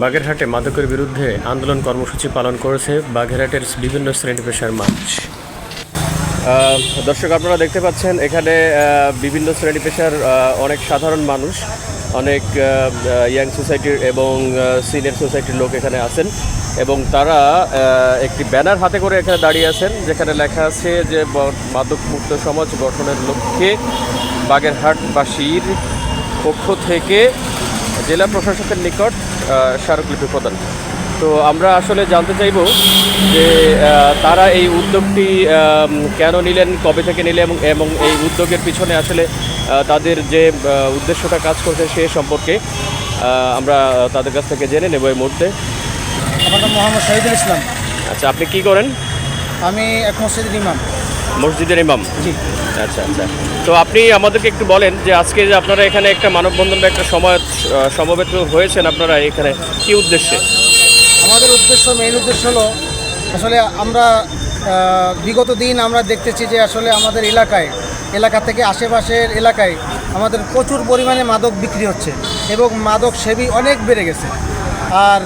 বাগেরহাটে মাদকের বিরুদ্ধে আন্দোলন কর্মসূচি পালন করেছে বাগেরহাটের বিভিন্ন শ্রেণি পেশার আহ, দর্শক আপনারা দেখতে পাচ্ছেন এখানে বিভিন্ন শ্রেণি পেশার অনেক সাধারণ মানুষ অনেক ইয়াং সোসাইটির এবং সিনিয়র সোসাইটির লোক এখানে আছেন এবং তারা একটি ব্যানার হাতে করে এখানে দাঁড়িয়ে আছেন যেখানে লেখা আছে যে মাদকমুক্ত সমাজ গঠনের লক্ষ্যে বাগেরহাটবাসীর পক্ষ থেকে জেলা প্রশাসকের নিকট স্মারকলিপি প্রদান। তো আমরা আসলে জানতে চাইব যে তারা এই উদ্যোগটি কেন নিলেন কবে থেকে নিলেন এবং এবং এই উদ্যোগের পিছনে আসলে তাদের যে উদ্দেশ্যটা কাজ করছে সে সম্পর্কে আমরা তাদের কাছ থেকে জেনে নেব এই মুহূর্তে। আমার নাম মোহাম্মদ শহীদুল ইসলাম। আচ্ছা আপনি কি করেন? আমি এক মসজিদের ইমাম। মসজিদের ইমাম। জি। আচ্ছা আচ্ছা। তো আপনি আমাদেরকে একটু বলেন যে আজকে যে আপনারা এখানে একটা মানববন্ধন বা একটা সময় সমবেত হয়েছেন আপনারা এখানে কি উদ্দেশ্যে? আমাদের উদ্দেশ্য মেইন উদ্দেশ্য হলো আসলে আমরা বিগত দিন আমরা দেখতেছি যে আসলে আমাদের এলাকায় এলাকা থেকে আশেপাশের এলাকায় আমাদের প্রচুর পরিমাণে মাদক বিক্রি হচ্ছে এবং মাদক সেবী অনেক বেড়ে গেছে। আর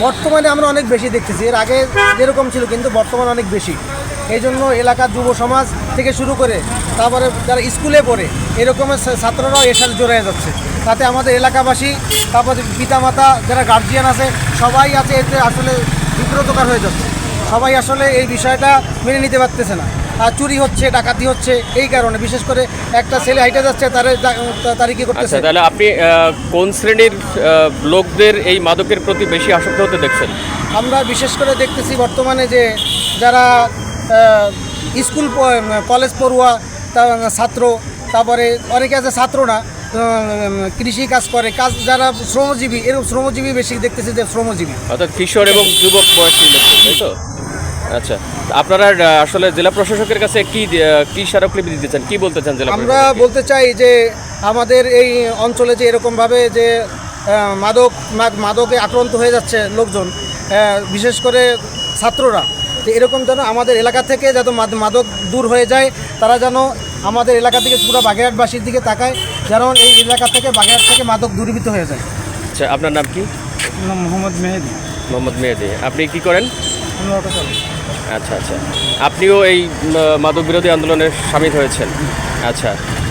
বর্তমানে আমরা অনেক বেশি দেখতেছি। এর আগে যেরকম ছিল কিন্তু বর্তমানে অনেক বেশি। এই জন্য এলাকার যুব সমাজ থেকে শুরু করে তারপরে যারা স্কুলে পড়ে এরকমের ছাত্ররাও এর সাথে জড়িয়ে যাচ্ছে। তাতে আমাদের এলাকাবাসী তারপরে পিতামাতা যারা গার্জিয়ান আছে সবাই আছে এতে আসলে বিব্রতকর হয়ে যাচ্ছে। সবাই আসলে এই বিষয়টা মেনে নিতে পারতেছে না। আর চুরি হচ্ছে ডাকাতি হচ্ছে এই কারণে বিশেষ করে একটা ছেলে হাইটে যাচ্ছে তারে তারই কি করতেছে? আচ্ছা তাহলে আপনি কোন শ্রেণির লোকদের এই মাদকের প্রতি বেশি আসক্ত হতে দেখছেন? আমরা বিশেষ করে দেখতেছি বর্তমানে যে যারা স্কুল কলেজ পড়ুয়া ছাত্র তারপরে অনেকে আছে ছাত্র না কৃষি কাজ করে কাজ যারা শ্রমজীবী এরকম শ্রমজীবী বেশি দেখতেছি যে শ্রমজীবী। অর্থাৎ কিশোর এবং যুবক বয়সী তাই তো? আচ্ছা আপনারা আসলে জেলা প্রশাসকের কাছে কি কি স্মারকলিপি দিতে চান? কি বলতে চান জেলা আমরা বলতে চাই যে আমাদের এই অঞ্চলে যে এরকমভাবে যে মাদক মাদকে আক্রান্ত হয়ে যাচ্ছে লোকজন বিশেষ করে ছাত্ররা তো এরকম যেন আমাদের এলাকা থেকে যাতে মাদ- মাদক দূর হয়ে যায় তারা যেন আমাদের এলাকা থেকে পুরো বাগেরহাটবাসীর দিকে তাকায় যেন এই এলাকা থেকে বাগেরহাট থেকে মাদক দূরীভূত হয়ে যায়। আচ্ছা আপনার নাম কি? মোহাম্মদ মেহেদি। মোহাম্মদ মেহেদি। আপনি কি করেন? আচ্ছা আচ্ছা। আপনিও এই মাদক বিরোধী আন্দোলনে সামিল হয়েছেন। আচ্ছা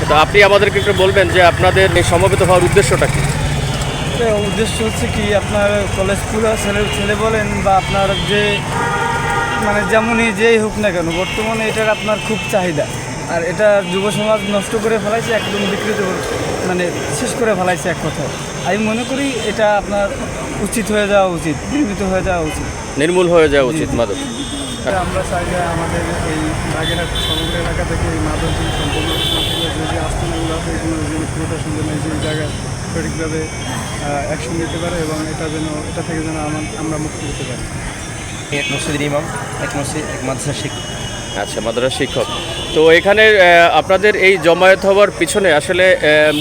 তো আপনি আমাদেরকে একটু বলবেন যে আপনাদের এই সমবেত হওয়ার উদ্দেশ্যটা কি? উদ্দেশ্য হচ্ছে কি আপনার কলেজ স্কুলে ছেলে ছেলে বলেন বা আপনার যে মানে যেমনই যেই হোক না কেন বর্তমানে এটার আপনার খুব চাহিদা। আর এটা যুব সমাজ নষ্ট করে ফেলাইছে একদম বিকৃত মানে শেষ করে ফেলাইছে এক কথায়। আমি মনে করি এটা আপনার উচিত হয়ে যাওয়া উচিত নির্মিত হয়ে যাওয়া উচিত। নির্মূল হয়ে যাওয়া উচিত মাদক। আমরা চাইলে আমাদের এই বাগেরহাট সমগ্র এলাকা থেকে এই মাদক সম্পূর্ণ আছে এগুলো যেন যে জায়গায় সঠিকভাবে অ্যাকশন নিতে পারে এবং এটা যেন এটা থেকে যেন আমা- আমরা মুক্তি পেতে পারি। এক মসজিদের ইমাম এক মসজিদ এক শিক্ষক। আচ্ছা মাদ্রাসা শিক্ষক। তো এখানে আপনাদের এই জমায়েত হওয়ার পিছনে আসলে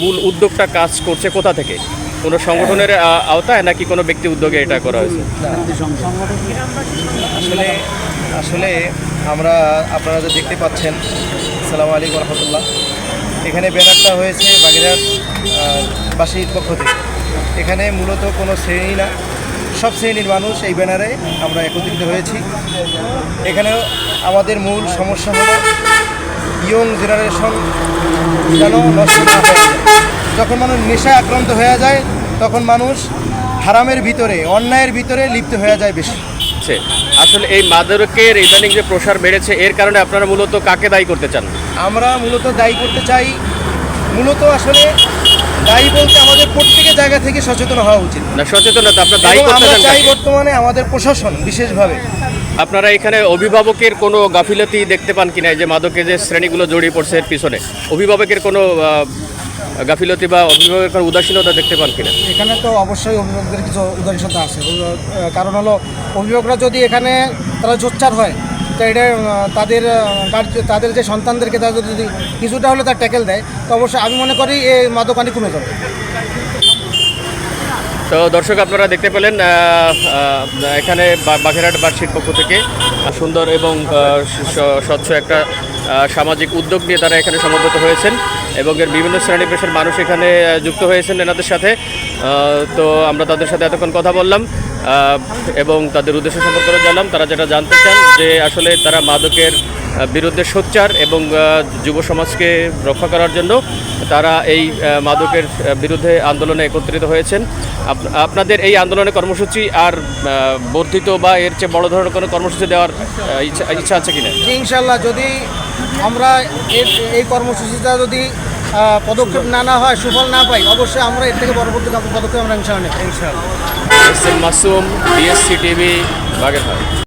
মূল উদ্যোগটা কাজ করছে কোথা থেকে? কোনো সংগঠনের আওতায় নাকি কোনো ব্যক্তি উদ্যোগে এটা করা হয়েছে? আসলে আসলে আমরা আপনারা যে দেখতে পাচ্ছেন সালাম আলাইকুম রহমতুল্লাহ। এখানে ব্যানারটা হয়েছে বাগেরহাট আহ, বাসীর পক্ষ থেকে। এখানে মূলত কোনো শ্রেণি না সব শ্রেণির মানুষ এই ব্যানারে আমরা একত্রিত হয়েছি। এখানে আমাদের মূল সমস্যা হলো ইয়ং জেনারেশন যেন নষ্ট না হয়ে যায়। যখন মানুষ নেশায় আক্রান্ত হয়ে যায় তখন মানুষ হারামের ভিতরে অন্যায়ের ভিতরে লিপ্ত হয়ে যায় বেশি। আসলে এই মাদকের ইদানিং যে প্রসার বেড়েছে এর কারণে আপনারা মূলত কাকে দায়ী করতে চান? আমরা মূলত দায়ী করতে চাই মূলত আসলে দায়ী বলতে আমাদের প্রত্যেকের জায়গা থেকে সচেতন হওয়া উচিত। না সচেতনতা আপনারা দায়ী এবং করতে আমরা চাই বর্তমানে আমাদের প্রশাসন বিশেষভাবে। আপনারা এখানে অভিভাবকের কোনো গাফিলতি দেখতে পান কিনা? এই যে মাদকের যে শ্রেণীগুলো জড়িয়ে পড়ছে এর পিছনে অভিভাবকের কোনো গাফিলতি বা অভিভাবকের কোনো উদাসীনতা দেখতে পান কিনা? এখানে তো অবশ্যই অভিভাবকদের কিছু উদাসীনতা আছে। কারণ হলো অভিভাবকরা যদি এখানে তারা জোচ্চার হয় তো এটা তাদের তাদের যে সন্তানদেরকে তাদের যদি কিছুটা হলে তার ট্যাকেল দেয়, তো অবশ্যই আমি মনে করি এই মাদকানি কমে যাবে। তো দর্শক, আপনারা দেখতে পেলেন এখানে বাঘেরহাট বার্ষিক পক্ষ থেকে সুন্দর এবং স্বচ্ছ একটা সামাজিক উদ্যোগ নিয়ে তারা এখানে সমবেত হয়েছেন এবং এর বিভিন্ন শ্রেণি পেশার মানুষ এখানে যুক্ত হয়েছেন এনাদের সাথে। তো আমরা তাদের সাথে এতক্ষণ কথা বললাম। এবং তাদের উদ্দেশ্য সম্পর্কে জানলাম। তারা যেটা জানতে চান যে আসলে তারা মাদকের বিরুদ্ধে সোচ্চার এবং যুব সমাজকে রক্ষা করার জন্য তারা এই মাদকের বিরুদ্ধে আন্দোলনে একত্রিত হয়েছেন। আপনাদের এই আন্দোলনের কর্মসূচি আর বর্ধিত বা এর চেয়ে বড় ধরনের কোনো কর্মসূচি দেওয়ার ইচ্ছা ইচ্ছা আছে কিনা? ইনশাল্লাহ যদি আমরা এই কর্মসূচিটা যদি পদক্ষেপ না না হয়, সুফল না পাই, অবশ্যই আমরা এর থেকে পরবর্তী পদক্ষেপ আমরা ইনশাল্লাহ নেব। M Masum BSC TV Bagerhat